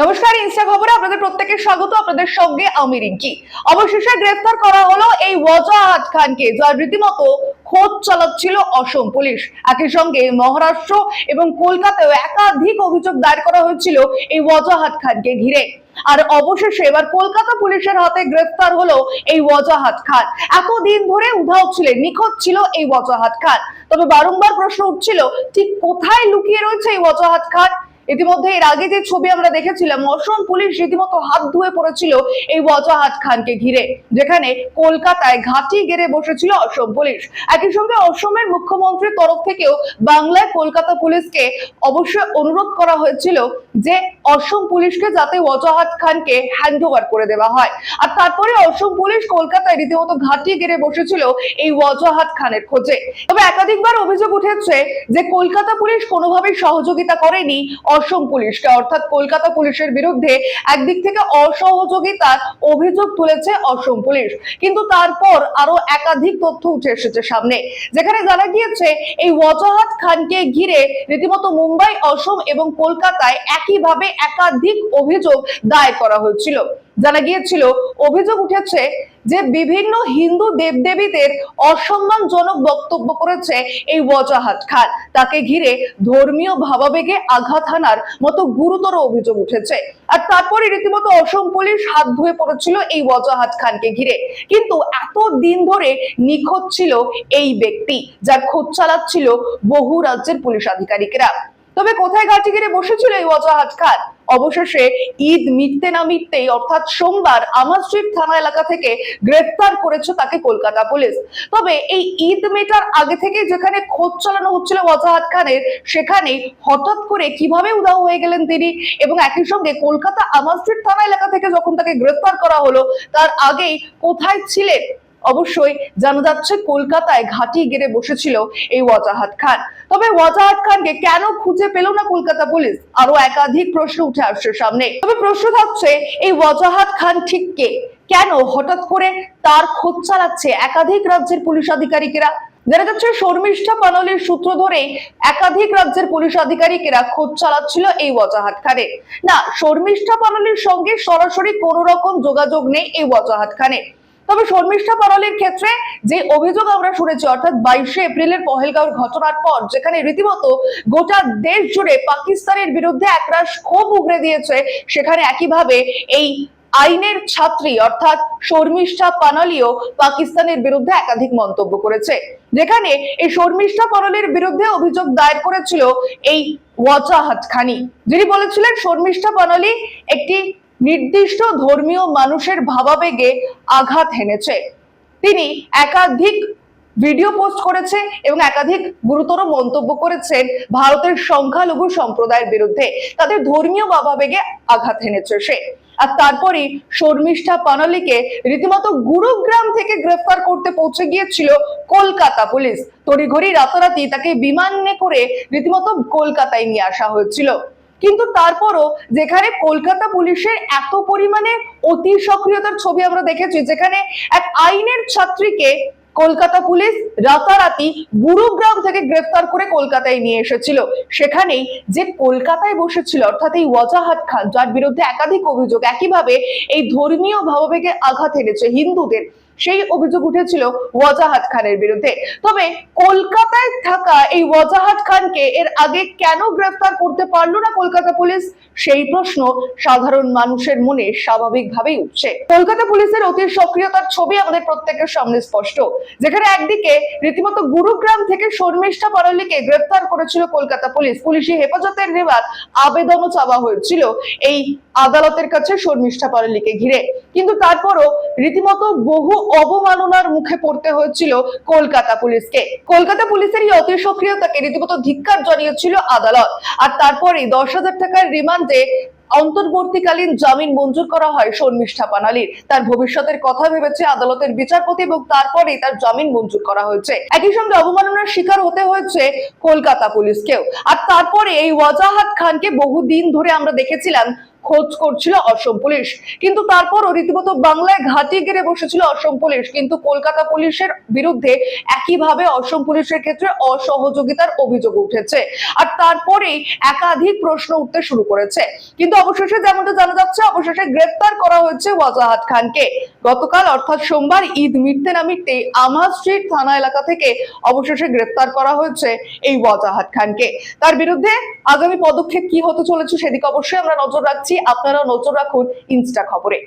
নমস্কার, ইনস্টা খবরে আপনাদের প্রত্যেকের স্বাগত, আপনাদের সঙ্গে আমি রিঙ্কি। অবশেষে গ্রেফতার করা হলো এই ওয়াজাহাত খানকে, যার রীতিমতো খোঁজ চালাচ্ছিল অসম পুলিশ। একই সঙ্গে মহারাষ্ট্র এবং কলকাতায় একাধিক অভিযোগ দায়ের করা হয়েছিল এই ওয়াজাহাত খানকে ঘিরে। আর অবশেষে এবার কলকাতা পুলিশের হাতে গ্রেফতার হলো এই ওয়াজাহাত খান। এতদিন ধরে উধাও ছিলেন নিখোঁজ ছিল এই ওয়াজাহাত খান। তবে বারংবার প্রশ্ন উঠছিল, ঠিক কোথায় লুকিয়ে রয়েছে এই ওয়াজাহাত খান? ইতিমধ্যে এর আগে যে ছবি আমরা দেখেছিলাম, অসম পুলিশ রীতিমতো হাত ধুয়ে পড়েছিল এই ওয়াজাহাত খানকে ঘিরে, যেখানে কলকাতায় ঘাটি গেড়ে বসেছিল অসম পুলিশ। একই সঙ্গে অসমের মুখ্যমন্ত্রীর তরফ থেকেও বাংলায় কলকাতা পুলিশকে অবশ্যই অনুরোধ করা হয়েছিল যে অসম পুলিশকে যাতে ওয়াজাহাত খানকে হ্যান্ড ওভার করে দেওয়া হয়। আর তারপরে অসম পুলিশ কলকাতায় রীতিমতো ঘাঁটি গেড়ে বসেছিল এই ওয়াজাহাত খানের খোঁজে। তবে একাধিকবার অভিযোগ উঠেছে যে কলকাতা পুলিশ কোনোভাবেই সহযোগিতা করেনি অসম পুলিশকে। অর্থাৎ কলকাতা পুলিশের বিরুদ্ধে একদিক থেকে অসহযোগিতার অভিযোগ তুলেছে অসম পুলিশ। কিন্তু তারপর আরও একাধিক তথ্য উঠে এসেছে সামনে, যেখানে জানা গিয়েছে এই ওয়াজাহাত খানকে ঘিরে রীতিমতো মুম্বাই, অসম এবং কলকাতায় একইভাবে একাধিক অভিযোগ দায়ের করা হয়েছিল। জানা গিয়েছিল, অভিযোগ উঠেছে যে বিভিন্ন হিন্দু দেবদেবীদের অসম্মানজনক বক্তব্য করেছে এই ওয়াজাহাত খান। তাকে ঘিরে ধর্মীয় ভাবাবেগে আঘাত হানার মতো গুরুতর অভিযোগ উঠেছে। আর তারপরে রীতিমতো অসম পুলিশ হাত ধুয়ে পড়েছিল এই ওয়াজাহাত খানকে ঘিরে। কিন্তু এত দিন ধরে নিখোঁজ ছিল এই ব্যক্তি, যার খোঁজ চালাচ্ছিল বহু রাজ্যের পুলিশ আধিকারিকরা। তবে কোথায় ঘাটি ঘিরে বসেছিল এই ওয়াজাহাত খান? অবশেষে ঈদ মিটতে না মিটতেই, অর্থাৎ সোমবার আমার স্ট্রিট থানা এলাকা থেকে গ্রেফতার করেছে তাকে কলকাতা পুলিশ। তবে এই ঈদ মেটার আগে থেকে যেখানে খোঁজ চালানো হচ্ছিল ওয়াজাহাত খানের সেখানে হঠাৎ করে কীভাবে উদাও হয়ে গেলেন তিনি? এবং একই সঙ্গে কলকাতা আমার স্ট্রিট থানা এলাকা থেকে যখন তাকে গ্রেফতার করা হলো, তার আগেই কোথায় ছিলেন? অবশ্যই জানা যাচ্ছে কলকাতায় ঘাঁটি গেড়ে বসেছিল এই ওয়াজাহাত খান। তবে ওয়াজাহাত খানকে কেন খুঁজে পেল না কলকাতা পুলিশ? আরও একাধিক প্রশ্ন উঠে আসছে সামনে। তবে প্রশ্ন থাকছে, এই ওয়াজাহাত খান ঠিক কে? কেন হঠাৎ করে তার খোঁজ চালাচ্ছে একাধিক রাজ্যের পুলিশ আধিকারিকেরা? জানা যাচ্ছে, শর্মিষ্ঠা পানলের সূত্র ধরেই একাধিক রাজ্যের পুলিশ আধিকারিকেরা খোঁজ চালাচ্ছিল এই ওয়াজাহাত খানে না, শর্মিষ্ঠা পানলের সঙ্গে সরাসরি কোনো রকম যোগাযোগ নেই এই ওয়াজাহাত খানের। তবে শর্মিষ্ঠা পারলের ক্ষেত্রে যে অভিযোগ আমরা শুনেছি, অর্থাৎ বাইশে এপ্রিলের পহেলগাঁওর ঘটনার পর, যেখানে রীতিমতো গোটা দেশ জুড়ে পাকিস্তানের বিরুদ্ধে একরাশ ক্ষোভ উগরে দিয়েছে, সেখানে একইভাবে এই আইনের ছাত্রী, অর্থাৎ শর্মিষ্ঠা পানালিও পাকিস্তানের বিরুদ্ধে একাধিক মন্তব্য করেছে। যেখানে এই শর্মিষ্ঠা পানালির বিরুদ্ধে অভিযোগ দায়ের করেছিল এই ওয়াজাহাত খানি। যিনি বলেছিলেন, শর্মিষ্ঠা পানালি একটি নির্দিষ্ট ধর্মীয় মানুষের ভাবাবেগে আঘাত হেনেছে। তিনি একাধিক ভিডিও পোস্ট করেছে এবং একাধিক গুরুতর মন্তব্য করেছেন ভারতের সংখ্যালঘু সম্প্রদায়ের বিরুদ্ধে। তাদের ধর্মীয় ভাবাবেগে আঘাত হেনেছে সে। আর তারপরেই শর্মিষ্ঠা পানালিকে রীতিমতো গুরুগ্রাম থেকে গ্রেফতার করতে পৌঁছে গিয়েছিল কলকাতা পুলিশ। তড়িঘড়ি রাতারাতি তাকে বিমানে করে রীতিমতো কলকাতায় নিয়ে আসা হয়েছিল। কিন্তু তারপরও যেখানে কলকাতা পুলিশের এত পরিমাণে অতি সক্রিয়তার ছবি আমরা দেখেছি, যেখানে এক আইনের ছাত্রীকে কলকাতা পুলিশ রাতারাতি গুরুগ্রাম থেকে গ্রেফতার করে কলকাতায় নিয়ে এসেছিল। সেখানেই যে কলকাতায় বসেছিল, অর্থাৎ এই ওয়াজাহাত খান, যার বিরুদ্ধে একাধিক অভিযোগ, একইভাবে এই ধর্মীয় ভাবাবেগে আঘাত এনেছে হিন্দুদের। সেই অভিযোগ উঠেছিল ওয়াজাহাত খানের বিরুদ্ধে। তবে কলকাতায় থাকা এই ওয়াজাহাত খানকে এর আগে কেন গ্রেফতার করতে পারল না কলকাতা পুলিশ? সেই প্রশ্ন সাধারণ মানুষের মনে স্বাভাবিকভাবেই উঠছে। কলকাতা পুলিশের অতি সক্রিয়তার ছবি আমাদের প্রত্যেকের সামনে স্পষ্ট। যেখানে একদিকে রীতিমতো গুরুগ্রাম থেকে শর্মিষ্ঠা পারলিকে গ্রেফতার করেছিল কলকাতা পুলিশ। পুলিশি হেফাজতের নেবার আবেদনও চাওয়া হয়েছিল। এই আদালতের কাছে শর্মিষ্ঠা পারালিকে ঘিরে। কিন্তু তারপরও রীতিমতো বহু অবমাননার মুখে পড়তে হয়েছিল কলকাতা পুলিশকে। কলকাতা পুলিশের এই অতি সক্রিয়তাকে রীতিমতো ধিক্কার জানিয়েছিল আদালত। আর তারপরে দশ হাজার টাকার রিমান্ডে অন্তর্বর্তীকালীন জামিন মঞ্জুর করা হয় শর্মিষ্ঠা পানালির। তার ভবিষ্যতের কথা ভেবেছে আদালতের বিচারপতি এবং তারপরেই তার জামিন মঞ্জুর করা হয়েছে। একই সঙ্গে অবমাননার শিকার হতে হয়েছে কলকাতা পুলিশকেও। আর তারপরে এই ওয়াজাহাত খানকে বহুদিন ধরে আমরা দেখেছিলাম খোঁজ করছিল অসম পুলিশ। কিন্তু তারপর রীতিমতো বাংলায় ঘাটি গেড়ে বসেছিল অসম পুলিশ। কিন্তু কলকাতা পুলিশের বিরুদ্ধে একইভাবে অসম পুলিশের ক্ষেত্রে অসহযোগিতার অভিযোগ উঠেছে। আর তারপরেই একাধিক প্রশ্ন উঠতে শুরু করেছে। কিন্তু অবশেষে যেমনটা জানা যাচ্ছে, অবশেষে গ্রেপ্তার করা হয়েছে ওয়াজাহাত খানকে। গতকাল অর্থাৎ সোমবার ঈদ মিটতে না মিটতে আমা স্ট্রিট থানা এলাকা থেকে অবশেষে গ্রেপ্তার করা হয়েছে এই ওয়াজাহাত খানকে। তার বিরুদ্ধে আগামী পদক্ষেপ কি হতে চলেছে সেদিকে অবশ্যই আমরা নজর রাখছি। আপনারাও নজর রাখুন ইনস্টা খবরে।